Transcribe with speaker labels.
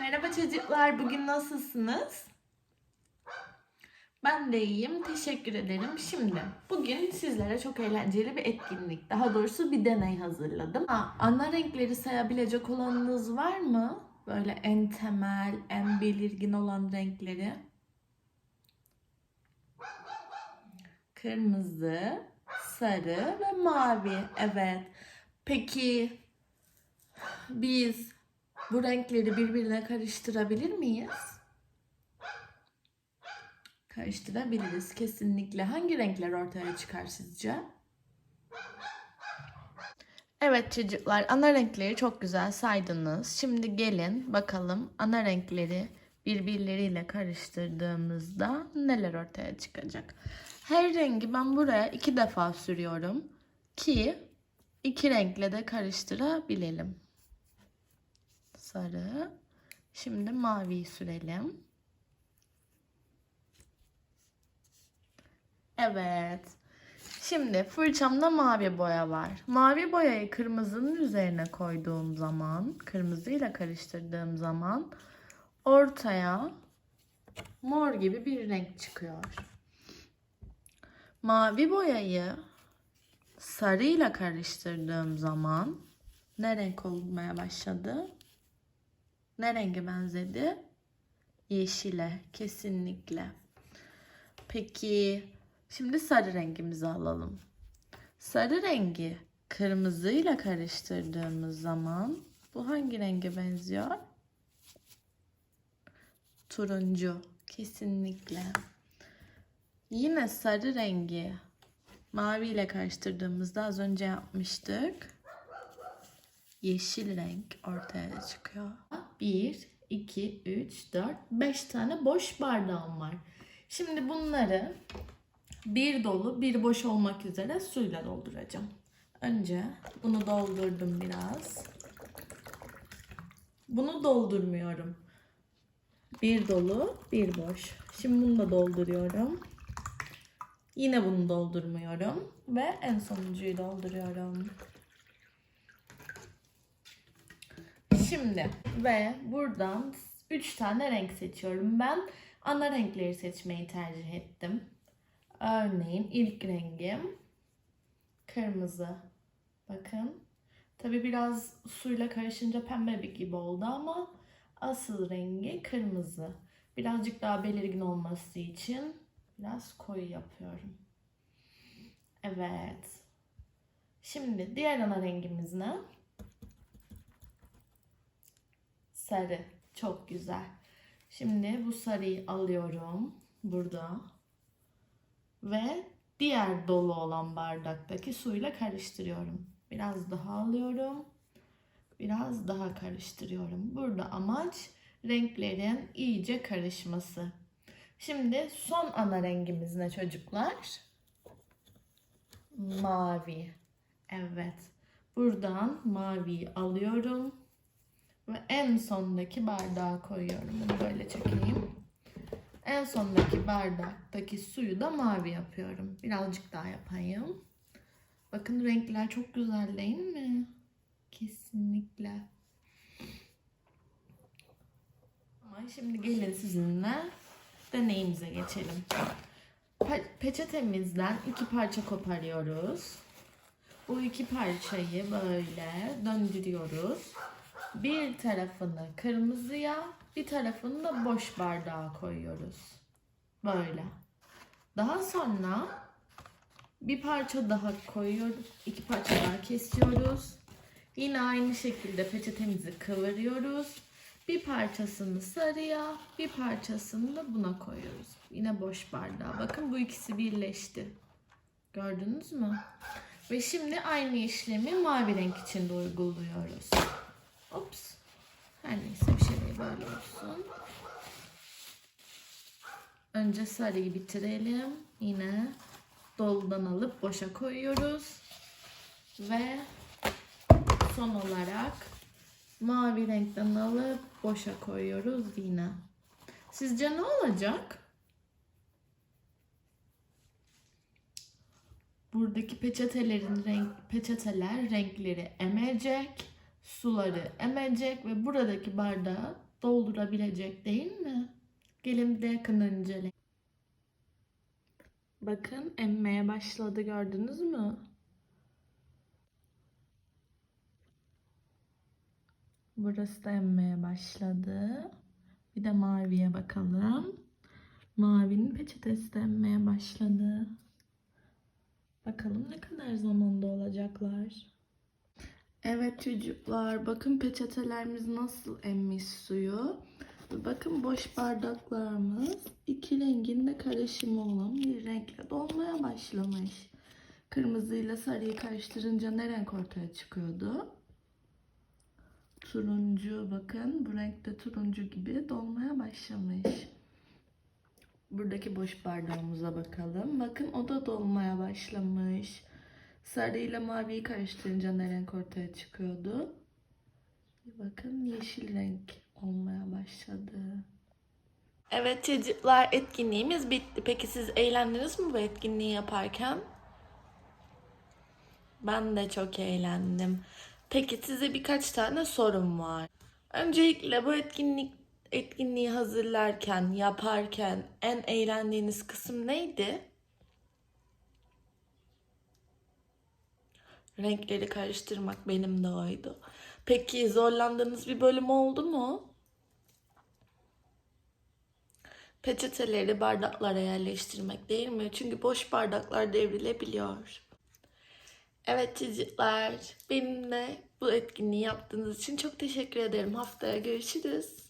Speaker 1: Merhaba çocuklar, bugün nasılsınız? Ben de iyiyim, teşekkür ederim. Şimdi, bugün sizlere çok eğlenceli bir etkinlik, daha doğrusu bir deney hazırladım. Ha, ana renkleri sayabilecek olanınız var mı? Böyle en temel, en belirgin olan renkleri. Kırmızı, sarı ve mavi. Evet. Peki biz bu renkleri birbirine karıştırabilir miyiz? Karıştırabiliriz kesinlikle. Hangi renkler ortaya çıkar sizce? Evet çocuklar ana renkleri çok güzel saydınız. Şimdi gelin bakalım ana renkleri birbirleriyle karıştırdığımızda neler ortaya çıkacak. Her rengi ben buraya iki defa sürüyorum ki iki renkle de karıştırabilelim sarı. Şimdi maviyi sürelim. Evet. Şimdi fırçamda mavi boya var. Mavi boyayı kırmızının üzerine koyduğum zaman, kırmızıyla karıştırdığım zaman ortaya mor gibi bir renk çıkıyor. Mavi boyayı sarıyla karıştırdığım zaman ne renk olmaya başladı? Ne renge benzedi? Yeşile kesinlikle. Peki şimdi sarı rengimizi alalım. Sarı rengi kırmızıyla karıştırdığımız zaman bu hangi renge benziyor? Turuncu kesinlikle. Yine sarı rengi mavi ile karıştırdığımızda az önce yapmıştık yeşil renk ortaya çıkıyor. 1, 2, 3, 4, 5 tane boş bardağım var. Şimdi bunları bir dolu bir boş olmak üzere suyla dolduracağım. Önce bunu doldurdum biraz. Bunu doldurmuyorum. Bir dolu bir boş. Şimdi bunu da dolduruyorum. Yine bunu doldurmuyorum. Ve en sonuncuyu dolduruyorum. Şimdi ve buradan 3 tane renk seçiyorum. Ben ana renkleri seçmeyi tercih ettim. Örneğin ilk rengim kırmızı. Bakın. Tabi biraz suyla karışınca pembe bir gibi oldu ama asıl rengi kırmızı. Birazcık daha belirgin olması için biraz koyu yapıyorum. Evet. Şimdi diğer ana rengimiz ne? Sarı. Çok güzel. Şimdi bu sarıyı alıyorum burada. Ve diğer dolu olan bardaktaki suyla karıştırıyorum. Biraz daha alıyorum. Biraz daha karıştırıyorum. Burada amaç renklerin iyice karışması. Şimdi son ana rengimiz ne çocuklar? Mavi. Evet. Buradan maviyi alıyorum. Ve en sondaki bardağa koyuyorum. Bunu böyle çekeyim. En sondaki bardaktaki suyu da mavi yapıyorum. Birazcık daha yapayım. Bakın renkler çok güzel değil mi? Kesinlikle. Ama şimdi gelin sizinle deneyimize geçelim. Pe- peçetemizden iki parça koparıyoruz. Bu iki parçayı böyle döndürüyoruz bir tarafını kırmızıya, bir tarafını da boş bardağa koyuyoruz. Böyle. Daha sonra bir parça daha koyuyoruz. iki parça daha kesiyoruz. Yine aynı şekilde peçetemizi kıvırıyoruz. Bir parçasını sarıya, bir parçasını da buna koyuyoruz. Yine boş bardağa. Bakın bu ikisi birleşti. Gördünüz mü? Ve şimdi aynı işlemi mavi renk için de uyguluyoruz. Ops. Her neyse bir şey böyle olsun. Önce sarıyı bitirelim. Yine doludan alıp boşa koyuyoruz. Ve son olarak mavi renkten alıp boşa koyuyoruz yine. Sizce ne olacak? Buradaki peçetelerin renk peçeteler renkleri emecek suları emecek ve buradaki bardağı doldurabilecek değil mi? Gelin bir de yakından inceleyin. Bakın emmeye başladı gördünüz mü? Burası da emmeye başladı. Bir de maviye bakalım. Mavinin peçetesi de emmeye başladı. Bakalım ne kadar zamanda olacaklar. Evet çocuklar bakın peçetelerimiz nasıl emmiş suyu. Bakın boş bardaklarımız iki rengin de karışımı olan bir renkle dolmaya başlamış. Kırmızıyla sarıyı karıştırınca ne renk ortaya çıkıyordu? Turuncu bakın bu renkte turuncu gibi dolmaya başlamış. Buradaki boş bardağımıza bakalım. Bakın o da dolmaya başlamış. Sarı ile maviyi karıştırınca ne renk ortaya çıkıyordu? Bakın yeşil renk olmaya başladı. Evet çocuklar etkinliğimiz bitti. Peki siz eğlendiniz mi bu etkinliği yaparken? Ben de çok eğlendim. Peki size birkaç tane sorum var. Öncelikle bu etkinlik etkinliği hazırlarken, yaparken en eğlendiğiniz kısım neydi? Renkleri karıştırmak benim de oydu. Peki zorlandığınız bir bölüm oldu mu? Peçeteleri bardaklara yerleştirmek değil mi? Çünkü boş bardaklar devrilebiliyor. Evet çocuklar, benimle bu etkinliği yaptığınız için çok teşekkür ederim. Haftaya görüşürüz.